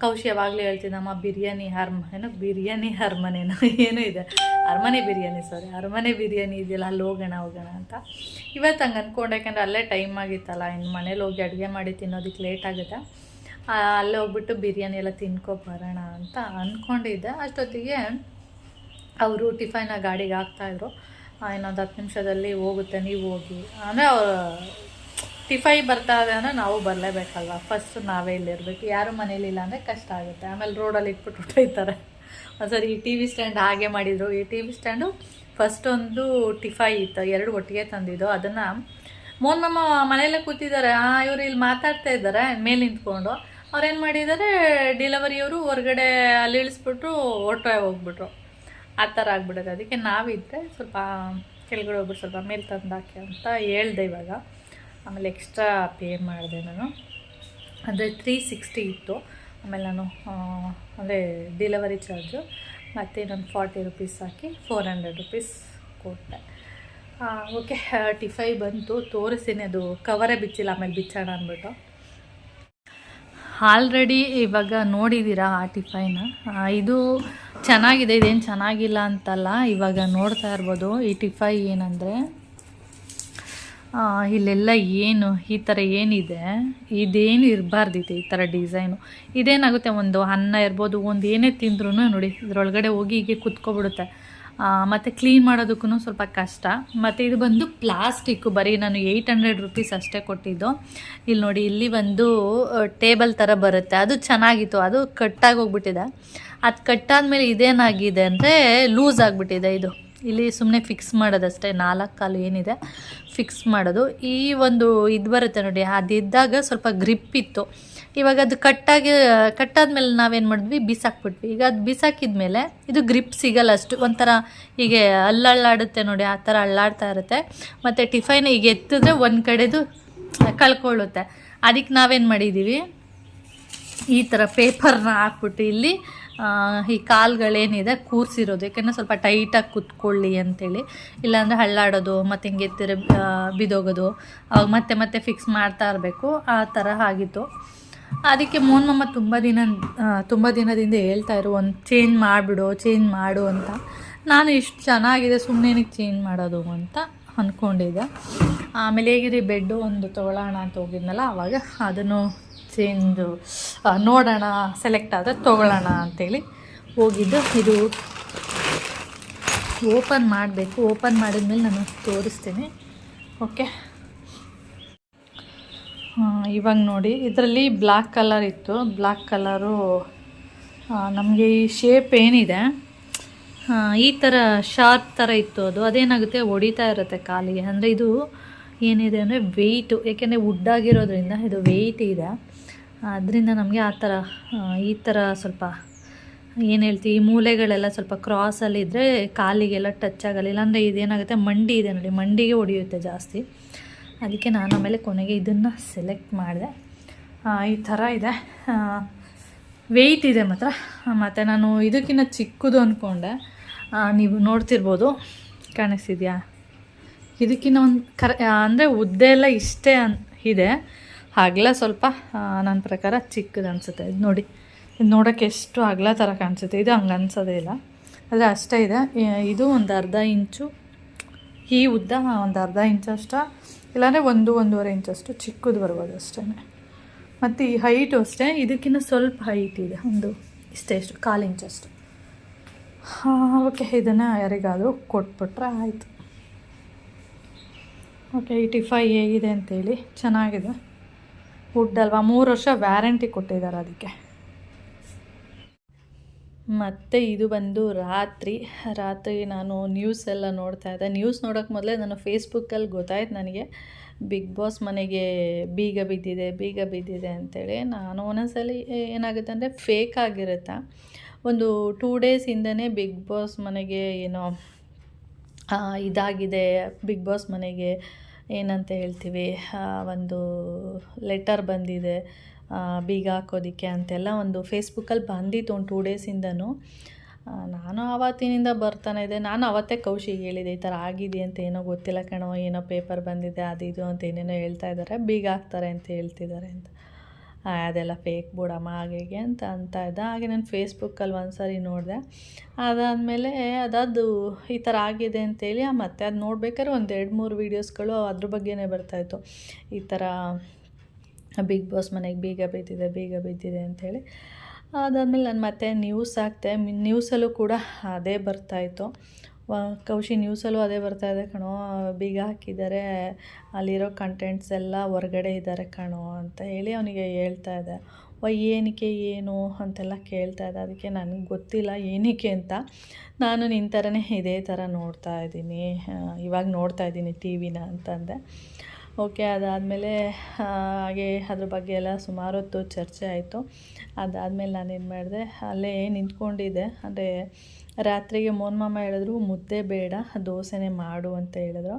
ಕೌಶಿ ಯಾವಾಗಲೂ ಹೇಳ್ತಿದ್ದಮ್ಮ ಬಿರಿಯಾನಿ ಹರ್ಮ ಏನೋ ಬಿರಿಯಾನಿ ಅರಮನೆನೋ ಏನೂ ಇದೆ. ಅರಮನೆ ಬಿರಿಯಾನಿ ಸಾರಿ ಅರಮನೆ ಬಿರಿಯಾನಿ ಇದೆಯಲ್ಲ, ಅಲ್ಲಿ ಹೋಗೋಣ ಹೋಗೋಣ ಅಂತ. ಇವತ್ತು ಹಂಗೆ ಅಂದ್ಕೊಂಡೆ ಯಾಕಂದರೆ ಅಲ್ಲೇ ಟೈಮ್ ಆಗಿತ್ತಲ್ಲ. ಇನ್ನು ಮನೇಲಿ ಹೋಗಿ ಅಡುಗೆ ಮಾಡಿ ತಿನ್ನೋದಕ್ಕೆ ಲೇಟ್ ಆಗುತ್ತೆ. ಅಲ್ಲೇ ಹೋಗ್ಬಿಟ್ಟು ಬಿರಿಯಾನಿ ಎಲ್ಲ ತಿನ್ಕೊ ಬರೋಣ ಅಂತ ಅಂದ್ಕೊಂಡಿದ್ದೆ ಅಷ್ಟೊತ್ತಿಗೆ, ಅವರು ಟಿಫೈನ ಗಾಡಿಗೆ ಹಾಕ್ತಾಯಿದ್ರು ಇನ್ನೊಂದು ಹತ್ತು ನಿಮಿಷದಲ್ಲಿ ಹೋಗುತ್ತೆ, ನೀವು ಹೋಗಿ. ಅಂದರೆ ಟಿಫೈ ಬರ್ತಾ ಇದೆ ಅಂದರೆ ನಾವು ಬರಲೇಬೇಕಲ್ವ? ಫಸ್ಟ್ ನಾವೇ ಇಲ್ಲಿರಬೇಕು ಯಾರು ಮನೇಲಿ ಇಲ್ಲ ಅಂದರೆ ಕಷ್ಟ ಆಗುತ್ತೆ. ಆಮೇಲೆ ರೋಡಲ್ಲಿ ಇಟ್ಬಿಟ್ಟು ಹೊಟ್ಟೋಯ್ತಾರೆ ಒಂದ್ಸರಿ ಈ ಟಿ ವಿ ಸ್ಟ್ಯಾಂಡ್ ಹಾಗೆ ಮಾಡಿದರು. ಈ ಟಿ ವಿ ಸ್ಟ್ಯಾಂಡು ಫಸ್ಟ್ ಒಂದು ಟಿಫೈ ಇತ್ತು. ಎರಡು ಒಟ್ಟಿಗೆ ತಂದಿದ್ದು. ಅದನ್ನು ಮೋನ್ ನಮ್ಮ ಮನೆಯಲ್ಲೇ ಕೂತಿದ್ದಾರೆ. ಇವರು ಇಲ್ಲಿ ಮಾತಾಡ್ತಾ ಇದ್ದಾರೆ, ಮೇಲೆ ನಿಂತ್ಕೊಂಡು. ಅವ್ರೇನು ಮಾಡಿದ್ದಾರೆ ಡಿಲವರಿಯವರು ಹೊರಗಡೆ ಅಲ್ಲಿ ಇಳಿಸ್ಬಿಟ್ರು ಹೊಟ್ಟೆ ಹೋಗ್ಬಿಟ್ರು. ಆ ಥರ ಆಗ್ಬಿಡೋದು. ಅದಕ್ಕೆ ನಾವಿದ್ದರೆ ಸ್ವಲ್ಪ ಕೆಳಗಡೆ ಹೋಗ್ಬಿಟ್ಟು ಸ್ವಲ್ಪ ಮೇಲೆ ತಂದಾಕೆ ಅಂತ ಹೇಳ್ದೆ ಇವಾಗ. ಆಮೇಲೆ ಎಕ್ಸ್ಟ್ರಾ ಪೇ ಮಾಡಿದೆ ನಾನು. ಅಂದರೆ ತ್ರೀ ಸಿಕ್ಸ್ಟಿ ಇತ್ತು. ಆಮೇಲೆ ನಾನು ಅಂದರೆ ಡಿಲವರಿ ಚಾರ್ಜು ಮತ್ತು ನಾನು ಫಾರ್ಟಿ ರುಪೀಸ್ ಹಾಕಿ ಫೋರ್ ಹಂಡ್ರೆಡ್ ರುಪೀಸ್ ಕೊಟ್ಟೆ. ಓಕೆ ಟಿಫೈ ಬಂತು. ತೋರಿಸ್ತೀನಿ, ಅದು ಕವರೇ ಬಿಚ್ಚಿಲ್ಲ, ಆಮೇಲೆ ಬಿಚ್ಚೋಣ ಅಂದ್ಬಿಟ್ಟು. ಆಲ್ರೆಡಿ ಇವಾಗ ನೋಡಿದ್ದೀರಾ ಆ ಟಿಫೈನ ಇದು ಚೆನ್ನಾಗಿದೆ, ಇದೇನು ಚೆನ್ನಾಗಿಲ್ಲ ಅಂತಲ್ಲ, ಇವಾಗ ನೋಡ್ತಾ ಇರ್ಬೋದು. ಈ ಟಿಫೈ ಏನಂದರೆ ಇಲ್ಲೆಲ್ಲ ಏನು, ಈ ಥರ ಏನಿದೆ? ಇದೇನು ಇರಬಾರ್ದಿದೆ ಈ ಥರ ಡಿಸೈನು. ಇದೇನಾಗುತ್ತೆ, ಒಂದು ಅನ್ನ ಇರ್ಬೋದು, ಒಂದು ಏನೇ ತಿಂದ್ರೂ ನೋಡಿ, ಇದರೊಳಗಡೆ ಹೋಗಿ ಹೀಗೆ ಕುತ್ಕೊಬಿಡುತ್ತೆ. ಮತ್ತು ಕ್ಲೀನ್ ಮಾಡೋದಕ್ಕೂ ಸ್ವಲ್ಪ ಕಷ್ಟ. ಮತ್ತು ಇದು ಬಂದು ಪ್ಲಾಸ್ಟಿಕ್ಕು ಬರೀ ನಾನು ಏಯ್ಟ್ ಹಂಡ್ರೆಡ್ ರುಪೀಸ್ ಅಷ್ಟೇ ಕೊಟ್ಟಿದ್ದು. ಇಲ್ಲಿ ನೋಡಿ, ಇಲ್ಲಿ ಒಂದು ಟೇಬಲ್ ಥರ ಬರುತ್ತೆ. ಅದು ಚೆನ್ನಾಗಿತ್ತು. ಅದು ಕಟ್ಟಾಗಿ ಹೋಗ್ಬಿಟ್ಟಿದೆ. ಅದು ಕಟ್ಟಾದ್ಮೇಲೆ ಇದೇನಾಗಿದೆ ಅಂದರೆ ಲೂಸ್ ಆಗಿಬಿಟ್ಟಿದೆ ಇದು. ಇಲ್ಲಿ ಸುಮ್ಮನೆ ಫಿಕ್ಸ್ ಮಾಡೋದಷ್ಟೇ. ನಾಲ್ಕು ಕಾಲು ಏನಿದೆ ಫಿಕ್ಸ್ ಮಾಡೋದು. ಈ ಒಂದು ಇದು ಬರುತ್ತೆ ನೋಡಿ, ಅದಿದ್ದಾಗ ಸ್ವಲ್ಪ ಗ್ರಿಪ್ ಇತ್ತು. ಇವಾಗ ಅದು ಕಟ್ಟಾಗಿ, ಕಟ್ಟಾದ್ಮೇಲೆ ನಾವೇನು ಮಾಡಿದ್ವಿ? ಬಿಸಾಕ್ಬಿಟ್ವಿ. ಈಗ ಅದು ಬಿಸಾಕಿದ್ಮೇಲೆ ಇದು ಗ್ರಿಪ್ ಸಿಗಲ್ಲ ಅಷ್ಟು. ಒಂಥರ ಹೀಗೆ ಅಲ್ಲಳ್ಳಾಡುತ್ತೆ ನೋಡಿ, ಆ ಥರ ಅಳ್ಳಾಡ್ತಾ ಇರುತ್ತೆ. ಮತ್ತು ಟಿಫೈನ್ ಈಗ ಎತ್ತಿದ್ರೆ ಒಂದು ಕಡೆದು ಕಳ್ಕೊಳ್ಳುತ್ತೆ. ಅದಕ್ಕೆ ನಾವೇನು ಮಾಡಿದ್ದೀವಿ ಈ ಥರ ಪೇಪರ್ನ ಹಾಕ್ಬಿಟ್ಟು ಇಲ್ಲಿ ಈ ಕಾಲುಗಳೇನಿದೆ ಕೂರಿಸಿರೋದು. ಯಾಕೆಂದರೆ ಸ್ವಲ್ಪ ಟೈಟಾಗಿ ಕುತ್ಕೊಳ್ಳಿ ಅಂತೇಳಿ. ಇಲ್ಲಾಂದರೆ ಹಳ್ಳಾಡೋದು ಮತ್ತು ಹಿಂಗೆ ಎತ್ತಿರ ಬಿದೋಗೋದು. ಮತ್ತೆ ಮತ್ತೆ ಫಿಕ್ಸ್ ಮಾಡ್ತಾ ಇರಬೇಕು. ಆ ಥರ ಆಗಿತ್ತು. ಅದಕ್ಕೆ ಮೋಹನ್ ಮಮ್ಮ ತುಂಬ ದಿನ ತುಂಬ ದಿನದಿಂದ ಹೇಳ್ತಾ ಇರು, ಒಂದು ಚೇಂಜ್ ಮಾಡಿಬಿಡು ಚೇಂಜ್ ಮಾಡು ಅಂತ. ನಾನು ಇಷ್ಟು ಚೆನ್ನಾಗಿದೆ ಸುಮ್ಮನೆ ಏನಕ್ಕೆ ಚೇಂಜ್ ಮಾಡೋದು ಅಂತ ಅಂದ್ಕೊಂಡಿದ್ದೆ ಆಮೇಲೆ ಹೇಗಿರಿ ಬೆಡ್ಡು ಒಂದು ತೊಗೊಳ್ಳೋಣ ಅಂತ ಹೋಗಿದ್ನಲ್ಲ ಆವಾಗ ಅದನ್ನು ಚೇಂಜು ನೋಡೋಣ ಸೆಲೆಕ್ಟ್ ಆದರೆ ತೊಗೊಳ್ಳೋಣ ಅಂತೇಳಿ ಹೋಗಿದ್ದು. ಇದು ಓಪನ್ ಮಾಡಬೇಕು ಓಪನ್ ಮಾಡಿದ್ಮೇಲೆ ನಾನು ತೋರಿಸ್ತೀನಿ. ಓಕೆ ಇವಾಗ ನೋಡಿ. ಇದರಲ್ಲಿ ಬ್ಲ್ಯಾಕ್ ಕಲರ್ ಇತ್ತು. ಬ್ಲ್ಯಾಕ್ ಕಲರು ನಮಗೆ ಈ ಶೇಪ್ ಏನಿದೆ ಈ ಥರ ಶಾರ್ಪ್ ಥರ ಇತ್ತು ಅದು. ಅದೇನಾಗುತ್ತೆ, ಹೊಡಿತಾ ಇರುತ್ತೆ ಕಾಲಿಗೆ. ಅಂದರೆ ಇದು ಏನಿದೆ ಅಂದರೆ ವೆಯ್ಟು ಏಕೆಂದರೆ ವುಡ್ಡಾಗಿರೋದ್ರಿಂದ ಇದು ವೆಯ್ಟ್ ಇದೆ. ಅದರಿಂದ ನಮಗೆ ಆ ಥರ ಈ ಥರ ಸ್ವಲ್ಪ, ಏನು ಹೇಳ್ತೀವಿ ಮೂಲೆಗಳೆಲ್ಲ ಸ್ವಲ್ಪ ಕ್ರಾಸಲ್ಲಿದ್ದರೆ ಕಾಲಿಗೆಲ್ಲ ಟಚ್ ಆಗಲ್ಲ. ಇಲ್ಲಾಂದರೆ ಇದೇನಾಗುತ್ತೆ, ಮಂಡಿ ಇದೆ ನೋಡಿ. ಮಂಡಿಗೆ ಹೊಡೆಯುತ್ತೆ ಜಾಸ್ತಿ. ಅದಕ್ಕೆ ನಾನು ಆಮೇಲೆ ಕೊನೆಗೆ ಇದನ್ನು ಸೆಲೆಕ್ಟ್ ಮಾಡಿದೆ. ಈ ಥರ ಇದೆ. ವೆಯ್ಟ್ ಇದೆ ಮಾತ್ರ. ಮತ್ತು ನಾನು ಇದಕ್ಕಿಂತ ಚಿಕ್ಕದು ಅಂದ್ಕೊಂಡೆ ನೀವು ನೋಡ್ತಿರ್ಬೋದು. ಕಾಣಿಸ್ತಿದ್ಯಾ? ಇದಕ್ಕಿಂತ ಒಂದು ಕರ ಅಂದರೆ ಉದ್ದ ಎಲ್ಲ ಇಷ್ಟೇ ಅನ್, ಇದೆ. ಅಗಲ ಸ್ವಲ್ಪ ನನ್ನ ಪ್ರಕಾರ ಚಿಕ್ಕದು ಅನಿಸುತ್ತೆ. ಇದು ನೋಡಿ, ಇದು ನೋಡೋಕ್ಕೆ ಎಷ್ಟು ಅಗಲ ಥರ ಕಾಣಿಸುತ್ತೆ. ಇದು ಹಂಗೆ ಅನ್ಸೋದೇ ಇಲ್ಲ. ಆದರೆ ಅಷ್ಟೇ ಇದೆ. ಇದು ಒಂದು ಅರ್ಧ ಇಂಚು, ಈ ಉದ್ದ ಒಂದು ಅರ್ಧ ಇಂಚಷ್ಟ ಇಲ್ಲಾಂದರೆ ಒಂದು ಒಂದೂವರೆ ಇಂಚಷ್ಟು ಚಿಕ್ಕದು ಬರ್ಬೋದು ಅಷ್ಟೇ ಮತ್ತು ಈ ಹೈಟು ಅಷ್ಟೇ, ಇದಕ್ಕಿಂತ ಸ್ವಲ್ಪ ಹೈಟ್ ಇದೆ. ಒಂದು ಇಷ್ಟೇ ಇಷ್ಟು, ಕಾಲು ಇಂಚಷ್ಟು ಓಕೆ, ಇದನ್ನು ಯಾರಿಗಾದರೂ ಕೊಟ್ಬಿಟ್ರೆ ಆಯಿತು. ಓಕೆ ಏಯ್ಟಿ ಫೈವ್ ಹೇಗಿದೆ ಅಂತೇಳಿ. ಚೆನ್ನಾಗಿದೆ. ವುಡ್ ಅಲ್ವಾ? ಮೂರು ವರ್ಷ ವ್ಯಾರಂಟಿ ಕೊಟ್ಟಿದ್ದಾರೆ ಅದಕ್ಕೆ. ಮತ್ತು ಇದು ಬಂದು ರಾತ್ರಿ. ರಾತ್ರಿ ನಾನು ನ್ಯೂಸ್ ಎಲ್ಲ ನೋಡ್ತಾ ಇದ್ದೆ. ನ್ಯೂಸ್ ನೋಡೋಕ್ಕೆ ಮೊದಲೇ ನಾನು ಫೇಸ್ಬುಕ್ಕಲ್ಲಿ ಗೊತ್ತಾಯ್ತು ನನಗೆ. ಬಿಗ್ ಬಾಸ್ ಮನೆಗೆ ಬೀಗ ಬಿದ್ದಿದೆ ಬೀಗ ಬಿದ್ದಿದೆ ಅಂತೇಳಿ. ನಾನು ಒಂದೊಂದ್ಸಲಿ ಏನಾಗುತ್ತೆ ಅಂದರೆ ಫೇಕ್ ಆಗಿರುತ್ತೆ. ಒಂದು ಟೂ ಡೇಸಿಂದನೇ ಬಿಗ್ ಬಾಸ್ ಮನೆಗೆ ಏನೋ ಇದಾಗಿದೆ. ಬಿಗ್ ಬಾಸ್ ಮನೆಗೆ ಏನಂತ ಹೇಳ್ತೀವಿ ಒಂದು ಲೆಟರ್ ಬಂದಿದೆ. ಬೀಗ ಹಾಕೋದಕ್ಕೆ ಅಂತೆಲ್ಲ ಒಂದು ಫೇಸ್ಬುಕ್ಕಲ್ಲಿ ಬಂದಿತ್ತು ಒಂದು ಟೂ ಡೇಸಿಂದನೂ ನಾನು ಆವತ್ತಿನಿಂದ ಬರ್ತಾನೆ ಇದೆ ನಾನು ಅವತ್ತೇ ಕೌಶಿಗೆ ಹೇಳಿದೆ, ಈ ಥರ ಆಗಿದೆ ಅಂತ ಏನೋ ಗೊತ್ತಿಲ್ಲ ಕಣೋ, ಏನೋ ಪೇಪರ್ ಬಂದಿದೆ, ಅದು ಇದು ಅಂತ ಏನೇನೋ ಹೇಳ್ತಾ ಇದ್ದಾರೆ, ಬೀಗ ಹಾಕ್ತಾರೆ ಅಂತ ಹೇಳ್ತಿದ್ದಾರೆ ಅಂತ. ಅದೆಲ್ಲ ಫೇಕ್ ಬಿಡಮ್ಮ, ಹಾಗೆ ಅಂತ ಅಂತ ಇದ್ದ. ಹಾಗೆ ನಾನು ಫೇಸ್ಬುಕ್ಕಲ್ಲಿ ಒಂದು ಸಾರಿ ನೋಡಿದೆ. ಅದಾದಮೇಲೆ ಅದು ಈ ಥರ ಆಗಿದೆ ಅಂತೇಳಿ ಮತ್ತೆ ಅದು ನೋಡ್ಬೇಕಾದ್ರೆ ಒಂದು ಎರಡು ಮೂರು ವೀಡಿಯೋಸ್ಗಳು ಅದ್ರ ಬಗ್ಗೆನೇ ಬರ್ತಾಯಿತ್ತು ಈ ಥರ ಬಿಗ್ ಬಾಸ್ ಮನೆಗೆ ಬೀಗ ಬಿದ್ದಿದೆ ಬೀಗ ಬಿದ್ದಿದೆ ಅಂಥೇಳಿ. ಅದಾದಮೇಲೆ ನಾನು ಮತ್ತೆ ನ್ಯೂಸ್ ಹಾಕ್ತೆ. ನ್ಯೂಸಲ್ಲೂ ಕೂಡ ಅದೇ ಬರ್ತಾಯಿತ್ತು ಕೌಶಿ ನ್ಯೂಸಲ್ಲೂ ಅದೇ ಬರ್ತಾ ಇದೆ ಕಣೋ. ಬೀಗ ಹಾಕಿದ್ದಾರೆ. ಅಲ್ಲಿರೋ ಕಂಟೆಂಟ್ಸ್ ಎಲ್ಲ ಹೊರಗಡೆ ಇದ್ದಾರೆ ಕಣೋ ಅಂತ ಹೇಳಿ ಅವನಿಗೆ ಹೇಳ್ತಾ ಇದ್ದೆ. ವೈ, ಏನಕ್ಕೆ, ಏನು? ಅಂತೆಲ್ಲ ಕೇಳ್ತಾ ಇದೆ ಅದಕ್ಕೆ ನನಗೆ ಗೊತ್ತಿಲ್ಲ, ಏನಕ್ಕೆ ಅಂತ. ನಾನು ನಿನ್ನ ಥರನೇ ಇದೇ ಥರ ನೋಡ್ತಾ ಇದ್ದೀನಿ. ಇವಾಗ ನೋಡ್ತಾ ಇದ್ದೀನಿ ಟಿ ವಿನ ಅಂತಂದೆ. ಓಕೆ, ಅದಾದಮೇಲೆ ಹಾಗೆ ಅದ್ರ ಬಗ್ಗೆ ಎಲ್ಲ ಸುಮಾರು ಹೊತ್ತು ಚರ್ಚೆ ಆಯಿತು. ಅದಾದಮೇಲೆ ನಾನೇನು ಮಾಡಿದೆ, ಅಲ್ಲೇ ನಿಂತ್ಕೊಂಡಿದ್ದೆ. ಅಂದರೆ ರಾತ್ರಿಗೆ ಮೋನ್ ಮಾಮ ಹೇಳಿದ್ರು, ಮುದ್ದೆ ಬೇಡ, ದೋಸೆನೇ ಮಾಡು ಅಂತ ಹೇಳಿದ್ರು.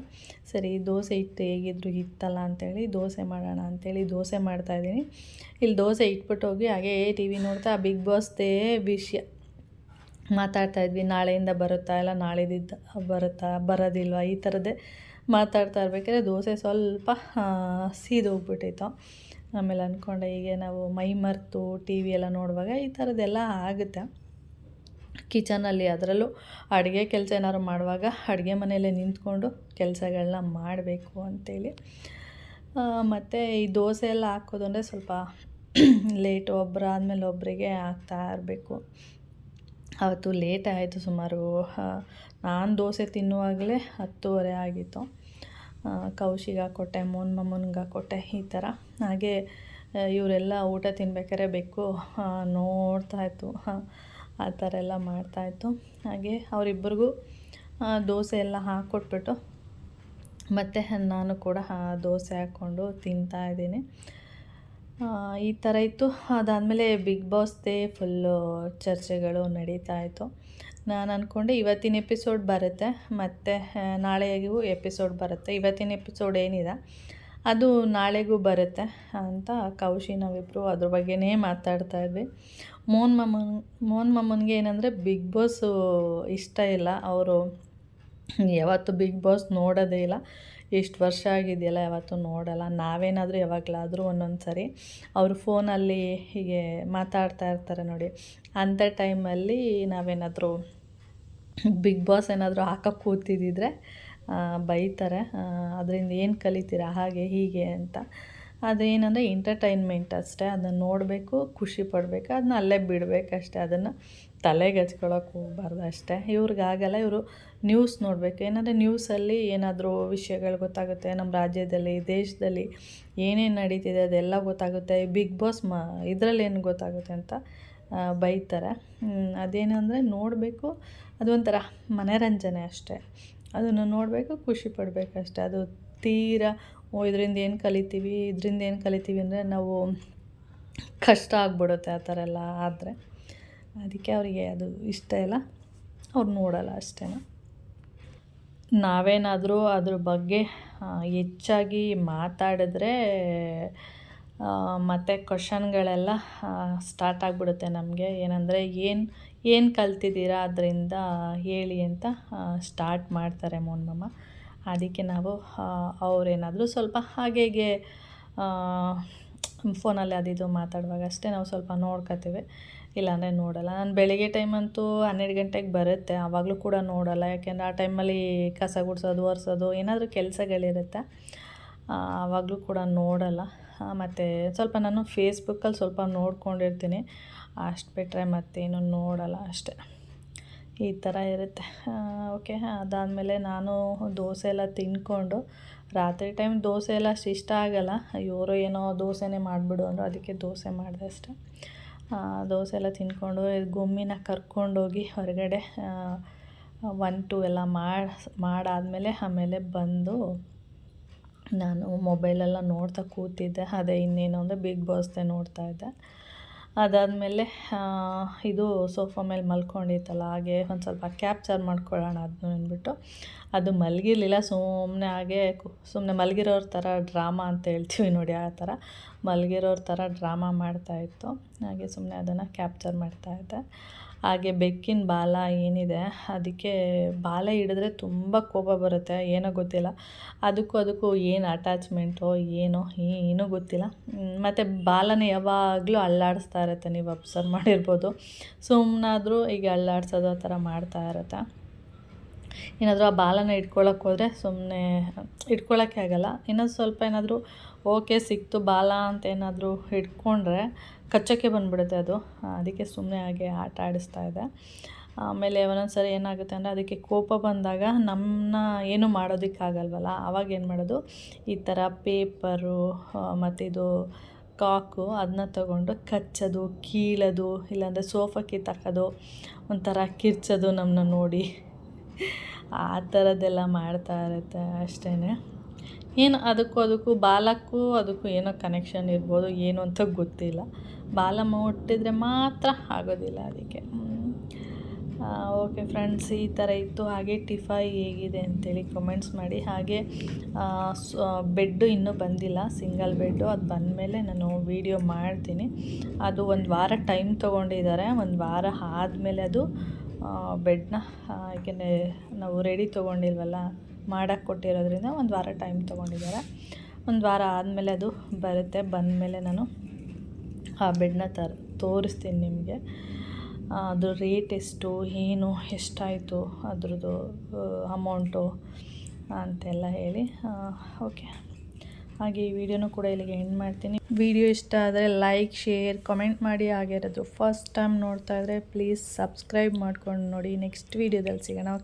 ಸರಿ, ದೋಸೆ ಇಟ್ಟು ಹೇಗಿದ್ರು ಇತ್ತಲ್ಲ ಅಂತೇಳಿ, ದೋಸೆ ಮಾಡೋಣ ಅಂತೇಳಿ ದೋಸೆ ಮಾಡ್ತಾಯಿದ್ದೀನಿ ಇಲ್ಲಿ ದೋಸೆ ಇಟ್ಬಿಟ್ಟು ಹೋಗಿ, ಹಾಗೆ ಟಿ ವಿ ನೋಡ್ತಾ ಬಿಗ್ ಬಾಸ್ದೇ ವಿಷಯ ಮಾತಾಡ್ತಾಯಿದ್ವಿ ನಾಳೆಯಿಂದ ಬರುತ್ತಾ ಇಲ್ಲ, ನಾಳೆದಿದ್ದ ಬರುತ್ತಾ, ಬರೋದಿಲ್ವಾ, ಈ ಥರದ್ದೇ ಮಾತಾಡ್ತಾ ಇರ್ಬೇಕಾದ್ರೆ ದೋಸೆ ಸ್ವಲ್ಪ ಸೀದೋಗ್ಬಿಟ್ಟಿತ್ತು. ಆಮೇಲೆ ಅಂದ್ಕೊಂಡೆ ಹೀಗೆ ನಾವು ಮೈ ಮರೆತು ಟಿ ವಿ ಎಲ್ಲ ನೋಡುವಾಗ ಈ ಥರದ್ದೆಲ್ಲ ಆಗುತ್ತೆ. ಕಿಚನಲ್ಲಿ ಅದರಲ್ಲೂ ಅಡುಗೆ ಕೆಲಸ ಏನಾದ್ರು ಮಾಡುವಾಗ ಅಡುಗೆ ಮನೆಯಲ್ಲೇ ನಿಂತ್ಕೊಂಡು ಕೆಲಸಗಳನ್ನ ಮಾಡಬೇಕು ಅಂತೇಳಿ. ಮತ್ತು ಈ ದೋಸೆ ಎಲ್ಲ ಹಾಕೋದು ಅಂದರೆ ಸ್ವಲ್ಪ ಲೇಟ್ ಒಬ್ಬರಾದ್ಮೇಲೆ ಒಬ್ಬರಿಗೆ ಹಾಕ್ತಾ ಇರಬೇಕು. ಅವತ್ತು ಲೇಟ್ ಆಯಿತು ಸುಮಾರು ನಾನು ದೋಸೆ ತಿನ್ನುವಾಗಲೇ ಹತ್ತುವರೆ ಆಗಿತ್ತು. ಕೌಶಿಗೆ ಹಾಕ್ಕೊಟ್ಟೆ ಮೋನ್ ಮಮ್ಮನಿಗೆ ಹಾಕ್ಕೊಟ್ಟೆ ಈ ಥರ. ಹಾಗೆ ಇವರೆಲ್ಲ ಊಟ ತಿನ್ಬೇಕಾದ್ರೆ ಬೇಕು ನೋಡ್ತಾಯಿತ್ತು ಆ ಥರ ಎಲ್ಲ ಮಾಡ್ತಾಯಿತ್ತು ಹಾಗೆ ಅವರಿಬ್ಬರಿಗೂ ದೋಸೆ ಎಲ್ಲ ಹಾಕ್ಕೊಟ್ಬಿಟ್ಟು ಮತ್ತು ನಾನು ಕೂಡ ದೋಸೆ ಹಾಕ್ಕೊಂಡು ತಿಂತಾಯಿದ್ದೀನಿ ಈ ಥರ ಇತ್ತು. ಅದಾದಮೇಲೆ ಬಿಗ್ ಬಾಸ್ದೇ ಫುಲ್ಲು ಚರ್ಚೆಗಳು ನಡೀತಾ ಇತ್ತು. ನಾನು ಅಂದ್ಕೊಂಡೆ ಇವತ್ತಿನ ಎಪಿಸೋಡ್ ಬರುತ್ತೆ, ಮತ್ತು ನಾಳೆಗೂ ಎಪಿಸೋಡ್ ಬರುತ್ತೆ. ಇವತ್ತಿನ ಎಪಿಸೋಡ್ ಏನಿದೆ? ಅದು ನಾಳೆಗೂ ಬರುತ್ತೆ ಅಂತ ಕೌಶಿ ನಾವಿಬ್ಬರು ಅದ್ರ ಬಗ್ಗೆನೇ ಮಾತಾಡ್ತಾ ಇದ್ವಿ. ಮೋಹನ್ ಮಮ್ಮನ್ ಮೋಹನ್ ಮಮ್ಮನಿಗೆ ಏನಂದರೆ ಬಿಗ್ ಬಾಸು ಇಷ್ಟ ಇಲ್ಲ. ಅವರು ಯಾವತ್ತು ಬಿಗ್ ಬಾಸ್ ನೋಡೋದೇ ಇಲ್ಲ. ಎಷ್ಟು ವರ್ಷ ಆಗಿದೆಯಲ್ಲ, ಯಾವತ್ತೂ ನೋಡಲ್ಲ. ನಾವೇನಾದರೂ ಯಾವಾಗಲಾದರೂ ಒಂದೊಂದು ಸರಿ ಅವರು ಫೋನಲ್ಲಿ ಹೀಗೆ ಮಾತಾಡ್ತಾ ಇರ್ತಾರೆ ನೋಡಿ. ಅಂಥ ಟೈಮಲ್ಲಿ ನಾವೇನಾದರೂ ಬಿಗ್ ಬಾಸ್ ಏನಾದರೂ ಹಾಕಕ್ಕೆ ಕೂತಿದ್ದಿದ್ರೆ ಬೈತಾರೆ. ಅದರಿಂದ ಏನು ಕಲಿತೀರಾ, ಹಾಗೆ ಹೀಗೆ ಅಂತ. ಅದೇನಂದರೆ ಎಂಟರ್ಟೈನ್ಮೆಂಟ್ ಅಷ್ಟೇ. ಅದನ್ನು ನೋಡಬೇಕು, ಖುಷಿ ಪಡಬೇಕು, ಅದನ್ನ ಅಲ್ಲೇ ಬಿಡಬೇಕಷ್ಟೇ ಅದನ್ನು ತಲೆಗೆ ಹಚ್ಕೊಳಕ್ಕೆ ಹೋಗ್ಬಾರ್ದು ಅಷ್ಟೇ. ಇವ್ರಿಗಾಗಲ್ಲ ಇವರು ನ್ಯೂಸ್ ನೋಡಬೇಕು. ಏನಂದರೆ ನ್ಯೂಸಲ್ಲಿ ಏನಾದರೂ ವಿಷಯಗಳು ಗೊತ್ತಾಗುತ್ತೆ. ನಮ್ಮ ರಾಜ್ಯದಲ್ಲಿ, ದೇಶದಲ್ಲಿ ಏನೇನು ನಡೀತಿದೆ ಅದೆಲ್ಲ ಗೊತ್ತಾಗುತ್ತೆ. ಬಿಗ್ ಬಾಸ್ ಮ ಇದರಲ್ಲಿ ಏನು ಗೊತ್ತಾಗುತ್ತೆ ಅಂತ ಬೈತಾರೆ. ಅದೇನಂದರೆ ನೋಡಬೇಕು ಅದೊಂಥರ ಮನರಂಜನೆ ಅಷ್ಟೇ. ಅದನ್ನು ನೋಡಬೇಕು, ಖುಷಿ ಪಡಬೇಕಷ್ಟೆ. ಅದು ತೀರಾ, ಓ, ಇದರಿಂದ ಏನು ಕಲಿತೀವಿ, ಇದರಿಂದ ಏನು ಕಲಿತೀವಿ ಅಂದರೆ ನಾವು ಕಷ್ಟ ಆಗ್ಬಿಡುತ್ತೆ ಆ ಥರ ಎಲ್ಲ ಆದರೆ. ಅದಕ್ಕೆ ಅವರಿಗೆ ಅದು ಇಷ್ಟ ಇಲ್ಲ. ಅವ್ರು ನೋಡಲ್ಲ ಅಷ್ಟೇ ನಾವೇನಾದರೂ ಅದ್ರ ಬಗ್ಗೆ ಹೆಚ್ಚಾಗಿ ಮಾತಾಡಿದ್ರೆ ಮತ್ತು ಕ್ವಶನ್ಗಳೆಲ್ಲ ಸ್ಟಾರ್ಟ್ ಆಗಿಬಿಡುತ್ತೆ ನಮಗೆ. ಏನಂದರೆ, ಏನು ಏನು ಕಲ್ತಿದ್ದೀರಾ ಅದರಿಂದ ಹೇಳಿ ಅಂತ ಸ್ಟಾರ್ಟ್ ಮಾಡ್ತಾರೆ ಮೊನ್ನಮ್ಮ ಅದಕ್ಕೆ ನಾವು ಅವರೇನಾದರೂ ಸ್ವಲ್ಪ ಹಾಗೆ ಫೋನಲ್ಲಿ ಅದಿದು ಮಾತಾಡುವಾಗ ಅಷ್ಟೇ ನಾವು ಸ್ವಲ್ಪ ನೋಡ್ಕೊತೀವಿ. ಇಲ್ಲಾಂದರೆ ನೋಡಲ್ಲ. ನಾನು ಬೆಳಿಗ್ಗೆ ಟೈಮಂತೂ ಹನ್ನೆರಡು ಗಂಟೆಗೆ ಬರುತ್ತೆ. ಆವಾಗಲೂ ಕೂಡ ನೋಡಲ್ಲ. ಯಾಕೆಂದರೆ ಆ ಟೈಮಲ್ಲಿ ಕಸ ಗುಡಿಸೋದು, ಒರೆಸೋದು ಏನಾದರೂ ಕೆಲಸಗಳಿರುತ್ತೆ. ಆವಾಗಲೂ ಕೂಡ ನೋಡಲ್ಲ. ಮತ್ತು ಸ್ವಲ್ಪ ನಾನು ಫೇಸ್ಬುಕ್ಕಲ್ಲಿ ಸ್ವಲ್ಪ ನೋಡ್ಕೊಂಡಿರ್ತೀನಿ. ಅಷ್ಟು ಬಿಟ್ಟರೆ ಮತ್ತೇನು ನೋಡಲ್ಲ ಅಷ್ಟೆ. ಈ ಥರ ಇರುತ್ತೆ. ಓಕೆ ಅದಾದಮೇಲೆ ನಾನು ದೋಸೆ ಎಲ್ಲ ತಿಂದ್ಕೊಂಡು ರಾತ್ರಿ ಟೈಮ್ ದೋಸೆ ಎಲ್ಲ ಅಷ್ಟು ಇಷ್ಟ ಆಗೋಲ್ಲ. ಇವರು ಏನೋ ದೋಸೆನೇ ಮಾಡಿಬಿಡು ಅಂದರು. ಅದಕ್ಕೆ ದೋಸೆ ಮಾಡಿದೆ ಅಷ್ಟೆ. ದೋಸೆ ಎಲ್ಲ ತಿಂದ್ಕೊಂಡು ಗುಮ್ಮಿನ ಕರ್ಕೊಂಡೋಗಿ ಹೊರಗಡೆ ಒನ್ ಟು ಎಲ್ಲ ಮಾಡಿ, ಮಾಡಾದಮೇಲೆ ಆಮೇಲೆ ಬಂದು ನಾನು ಮೊಬೈಲೆಲ್ಲ ನೋಡ್ತಾ ಕೂತಿದ್ದೆ. ಅದೇ ಇನ್ನೇನು ಅಂದರೆ ಬಿಗ್ ಬಾಸ್ದೇ ನೋಡ್ತಾಯಿದ್ದೆ ಅದಾದಮೇಲೆ ಇದು ಸೋಫಾ ಮೇಲೆ ಮಲ್ಕೊಂಡಿತ್ತಲ್ಲ, ಹಾಗೆ ಒಂದು ಸ್ವಲ್ಪ ಕ್ಯಾಪ್ಚರ್ ಮಾಡ್ಕೊಳ್ಳೋಣ ಅದನ್ನು ಅಂದ್ಬಿಟ್ಟು. ಅದು ಮಲಗಿರ್ಲಿಲ್ಲ ಸುಮ್ಮನೆ ಹಾಗೆ ಸುಮ್ಮನೆ ಮಲಗಿರೋರ ಥರ ಡ್ರಾಮಾ ಅಂತ ಹೇಳ್ತೀವಿ ನೋಡಿ ಆ ಥರ ಮಲಗಿರೋರ ಥರ ಡ್ರಾಮಾ ಮಾಡ್ತಾಯಿತ್ತು ಹಾಗೆ ಸುಮ್ಮನೆ ಅದನ್ನು ಕ್ಯಾಪ್ಚರ್ ಮಾಡ್ತಾಯಿದ್ದೆ ಹಾಗೆ ಬೆಕ್ಕಿನ ಬಾಲ ಏನಿದೆ, ಅದಕ್ಕೆ ಬಾಲ ಹಿಡಿದ್ರೆ ತುಂಬ ಕೋಪ ಬರುತ್ತೆ, ಏನೋ ಗೊತ್ತಿಲ್ಲ. ಅದಕ್ಕೂ ಅದಕ್ಕೂ ಏನು ಅಟ್ಯಾಚ್ಮೆಂಟೋ ಏನೋ ಏನೂ ಗೊತ್ತಿಲ್ಲ. ಮತ್ತು ಬಾಲನ ಯಾವಾಗಲೂ ಅಲ್ಲಾಡಿಸ್ತಾ ಇರುತ್ತೆ, ನೀವು ಅಬ್ಸರ್ವ್ ಮಾಡಿರ್ಬೋದು. ಸುಮ್ಮನಾದರೂ ಈಗ ಅಲ್ಲಾಡ್ಸೋದು ಆ ಥರ ಮಾಡ್ತಾ ಇರುತ್ತೆ. ಏನಾದರೂ ಆ ಬಾಲನ ಇಟ್ಕೊಳಕ್ಕೆ ಹೋದರೆ ಸುಮ್ಮನೆ ಇಟ್ಕೊಳ್ಳೋಕ್ಕೆ ಆಗಲ್ಲ. ಇನ್ನೊಂದು ಸ್ವಲ್ಪ ಏನಾದರೂ, ಓಕೆ, ಸಿಕ್ತು ಬಾಲ ಅಂತ ಏನಾದರೂ ಹಿಡ್ಕೊಂಡ್ರೆ ಕಚ್ಚೋಕ್ಕೆ ಬಂದುಬಿಡುತ್ತೆ ಅದು. ಅದಕ್ಕೆ ಸುಮ್ಮನೆ ಹಾಗೆ ಆಟ ಆಡಿಸ್ತಾ ಇದೆ. ಆಮೇಲೆ ಒಂದೊಂದು ಸರಿ ಏನಾಗುತ್ತೆ ಅಂದರೆ ಅದಕ್ಕೆ ಕೋಪ ಬಂದಾಗ ನಮ್ಮನ್ನ ಏನು ಮಾಡೋದಕ್ಕಾಗಲ್ವಲ್ಲ, ಆವಾಗ ಏನು ಮಾಡೋದು? ಈ ಥರ ಪೇಪರು ಮತ್ತು ಇದು ಕಾಕು ಅದನ್ನ ತಗೊಂಡು ಕಚ್ಚೋದು, ಕೀಳೋದು, ಇಲ್ಲಾಂದರೆ ಸೋಫಾಕ್ಕೆ ಕಿತ್ತಾಕೋದು ಒಂಥರ ಕಿರ್ಚೋದು ನಮ್ಮನ್ನ ನೋಡಿ. ಆ ಥರದ್ದೆಲ್ಲ ಮಾಡ್ತಾ ಇರುತ್ತೆ ಅಷ್ಟೇ ಏನು ಅದಕ್ಕೂ ಅದಕ್ಕೂ ಬಾಲಕ್ಕೂ ಅದಕ್ಕೂ ಏನೋ ಕನೆಕ್ಷನ್ ಇರ್ಬೋದು, ಏನು ಅಂತ ಗೊತ್ತಿಲ್ಲ. ಬಾಲ ಮುಟ್ಟಿದರೆ ಮಾತ್ರ ಆಗೋದಿಲ್ಲ ಅದಕ್ಕೆ. ಓಕೆ ಫ್ರೆಂಡ್ಸ್ ಈ ಥರ ಇತ್ತು. ಹಾಗೆ ಟಿಫೈ ಹೇಗಿದೆ ಅಂತೇಳಿ ಕಮೆಂಟ್ಸ್ ಮಾಡಿ. ಹಾಗೆ ಬೆಡ್ಡು ಇನ್ನೂ ಬಂದಿಲ್ಲ ಸಿಂಗಲ್ ಬೆಡ್ಡು. ಅದು ಬಂದಮೇಲೆ ನಾನು ವೀಡಿಯೋ ಮಾಡ್ತೀನಿ. ಅದು ಒಂದು ವಾರ ಟೈಮ್ ತೊಗೊಂಡಿದ್ದಾರೆ. ಒಂದು ವಾರ ಆದಮೇಲೆ ಅದು ಬೆಡ್ನ ಯಾಕೆಂದರೆ ನಾವು ರೆಡಿ ತೊಗೊಂಡಿಲ್ವಲ್ಲ ಮಾಡೋಕ್ಕೆ ಕೊಟ್ಟಿರೋದ್ರಿಂದ ಒಂದು ವಾರ ಟೈಮ್ ತೊಗೊಂಡಿದ್ದಾರೆ. ಒಂದು ವಾರ ಆದಮೇಲೆ ಅದು ಬರುತ್ತೆ. ಬಂದಮೇಲೆ ನಾನು ಆ ಬೆಡ್ನ ತರ್, ತೋರಿಸ್ತೀನಿ ನಿಮಗೆ. ಅದ್ರ ರೇಟ್ ಎಷ್ಟು, ಏನು, ಎಷ್ಟಾಯಿತು, ಅದ್ರದ್ದು ಅಮೌಂಟು ಅಂತೆಲ್ಲ ಹೇಳಿ. ಓಕೆ. ಹಾಗೆ ಈ ವಿಡಿಯೋನೂ ಕೂಡ ಇಲ್ಲಿಗೆ ಎಂಡ್ ಮಾಡ್ತೀನಿ. ವಿಡಿಯೋ ಇಷ್ಟ ಆದರೆ ಲೈಕ್, ಶೇರ್, ಕಮೆಂಟ್ ಮಾಡಿ. ಹಾಗೆ ಇರೋದು ಫಸ್ಟ್ ಟೈಮ್ ನೋಡ್ತಾ ಇದ್ದರೆ ಪ್ಲೀಸ್ ಸಬ್ಸ್ಕ್ರೈಬ್ ಮಾಡ್ಕೊಂಡು ನೋಡಿ. ನೆಕ್ಸ್ಟ್ ವೀಡಿಯೋದಲ್ಲಿ ಸಿಗೋಣ.